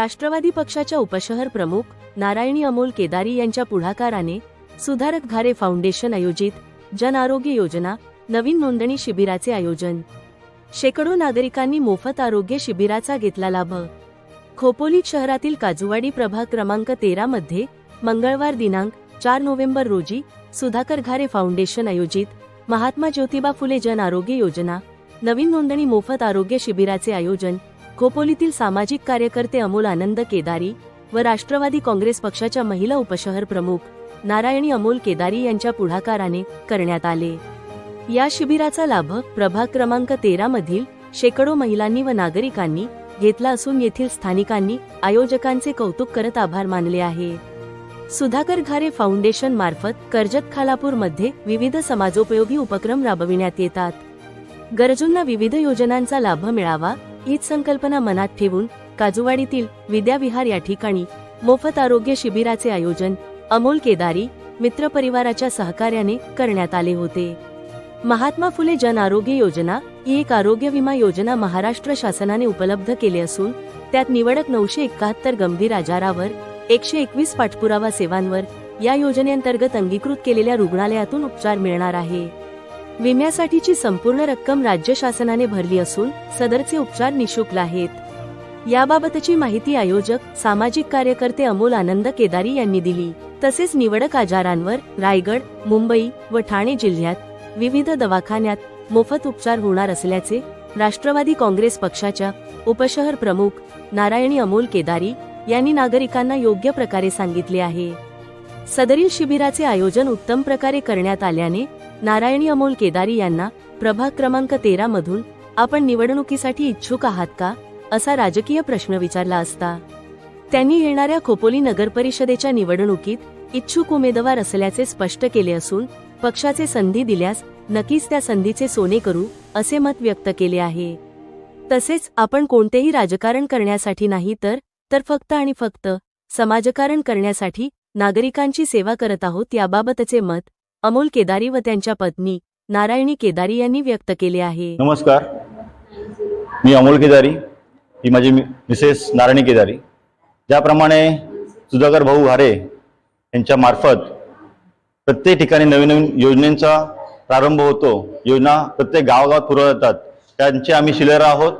राष्ट्रवादी पक्षाच्या उपशहर प्रमुख नारायणी अमोल केदारी यांच्या पुढाकाराने सुधारक घारे फाउंडेशन आयोजित जन आरोग्य योजना नवीन नोंदणी शिबिराचे आयोजन. शेकडो नागरिकांनी मोफत आरोग्य शिबिराचा घेतला लाभ. खोपोली शहरातील काजूवाडी प्रभाग क्रमांक तेरा मध्ये मंगळवार दिनांक चार नोव्हेंबर रोजी सुधाकर घारे फाउंडेशन आयोजित महात्मा ज्योतिबा फुले जन आरोग्य योजना नवीन नोंदणी मोफत आरोग्य शिबिराचे आयोजन खोपोलीतील सामाजिक कार्यकर्ते अमोल आनंद केदारी व राष्ट्रवादी काँग्रेस पक्षाच्या महिला उपशहर प्रमुख नारायणी अमोल केदारी यांच्या पुढाकाराने करण्यात आले. या शिबिराचा लाभ प्रभाग क्रमांक तेरा मधील शेकडो महिलांनी व नागरिकांनी घेतला असून येथील स्थानिकांनी आयोजकांचे कौतुक करत आभार मानले आहे. सुधाकर घारे फाउंडेशन मार्फत कर्जत खालापूरमध्ये विविध समाजोपयोगी उपक्रम राबविण्यात येतात. गरजूंना विविध योजनांचा लाभ मिळावा हीच संकल्पना मनात ठेवून काजूवाडीतील विद्याविहार या ठिकाणी मोफत आरोग्य शिबिराचे आयोजन अमोल केदारी मित्रपरिवाराच्या सहकार्याने करण्यात आले होते. महात्मा फुले जन आरोग्य योजना ही एक आरोग्य विमा योजना महाराष्ट्र शासनाने उपलब्ध केली असून त्यात निवडक नऊशे एकाहत्तर गंभीर आजारावर एकशे एकवीस पाठपुरावा सेवांवर या योजनेअंतर्गत अंगीकृत केलेल्या रुग्णालयातून उपचार मिळणार आहे. विम्यासाठीची संपूर्ण रक्कम राज्य शासनाने भरली असून सदरचे उपचार निशुल्क आहेत. याबाबतची माहिती आयोजक सामाजिक कार्यकर्ते अमोल आनंद केदारी यांनी दिली. तसेच निवडक आजारांवर रायगड मुंबई व ठाणे जिल्ह्यात विविध दवाखान्यात मोफत उपचार होणार असल्याचे राष्ट्रवादी काँग्रेस पक्षाच्या उपशहर प्रमुख नारायणी अमोल केदारी यांनी नागरिकांना योग्य प्रकारे सांगितले आहे. सदरील शिबिराचे आयोजन उत्तम प्रकारे करण्यात आल्याने नारायणी अमोल केदारी यांना प्रभाग क्रमांक तेरा मधून आपण निवडणुकीसाठी इच्छुक आहात का असा राजकीय प्रश्न विचारला असता. त्यांनी येणाऱ्या खोपोली नगर परिषदेच्या निवडणुकीत इच्छुक उमेदवार असल्याचे स्पष्ट केले असून पक्षाचे संधी दिल्यास नक्कीच त्या संधीचे सोने करू असे मत व्यक्त केले आहे. तसेच आपण कोणतेही राजकारण करण्यासाठी नाही तर तर फक्त आणि फक्त समाजकारण करण्यासाठी नागरिकांची सेवा करत आहोत याबाबतचे मत अमोल केदारी व त्यांच्या पत्नी नारायणी केदारी यांनी व्यक्त केले आहे. नमस्कार. मी अमोल केदारी. ही माझी मिसेस नारायणी केदारी. ज्याप्रमाणे सुधाकर भाऊ हारे यांच्या मार्फत प्रत्येक ठिकाणी नवीन नवीन योजनेचा प्रारंभ होतो. योजना प्रत्येक गावागावात पुरवल्या जातात त्यांचे आम्ही शिलेर आहोत.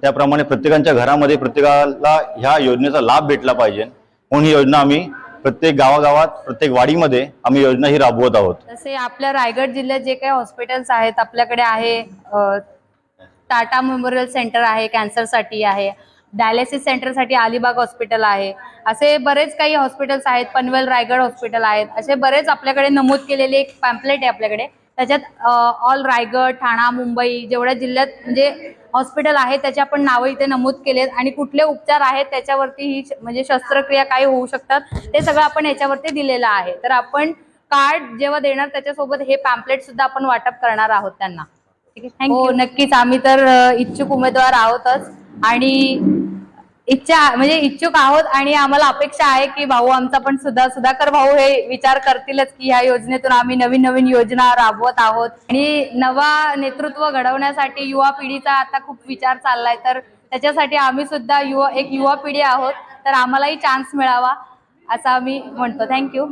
त्याप्रमाणे प्रत्येकाच्या घरामध्ये प्रत्येकाला ह्या योजनेचा लाभ भेटला पाहिजे. म्हणून ही योजना आम्ही प्रत्येक गावागावात प्रत्येक वाडीमध्ये आम्ही योजना ही राबवत आहोत. तसे आपल्या रायगड जिल्ह्यात जे काही हॉस्पिटल्स आहेत आपल्याकडे आहे अ, टाटा मेमोरियल सेंटर आहे कॅन्सरसाठी आहे डायलिसिस सेंटरसाठी अलिबाग हॉस्पिटल आहे असे बरेच काही हॉस्पिटल्स आहेत पनवेल रायगड हॉस्पिटल आहेत असे बरेच आपल्याकडे नमूद केलेले एक पॅम्पलेट आहे आपल्याकडे. त्याच्यात ऑल रायगड ठाणा मुंबई जेवढ्या जिल्ह्यात म्हणजे हॉस्पिटल आहे त्याचे आपण नावं इथे नमूद केलेत आणि कुठले उपचार आहेत त्याच्यावरती ही म्हणजे शस्त्रक्रिया काय होऊ शकतात ते सगळं आपण याच्यावरती दिलेलं आहे. तर आपण कार्ड जेव्हा देणार त्याच्यासोबत हे पॅम्पलेट सुद्धा आपण वाटप करणार आहोत त्यांना. ठीक आहे? हो नक्कीच. आम्ही तर इच्छुक उमेदवार आहोतच. आणि इच्छा म्हणजे इच्छुक आहोत आणि आम्हाला अपेक्षा आहे की भाऊ आमचा पण सुद्धा सुधाकर भाऊ हे विचार करतीलच की ह्या योजनेतून आम्ही नवीन नवीन योजना राबवत आहोत. आणि नवा नेतृत्व घडवण्यासाठी युवा पिढीचा आता खूप विचार चाललाय. तर त्याच्यासाठी आम्ही सुद्धा युवा एक युवा पिढी आहोत. तर आम्हालाही चान्स मिळावा असं आम्ही म्हणतो. थँक्यू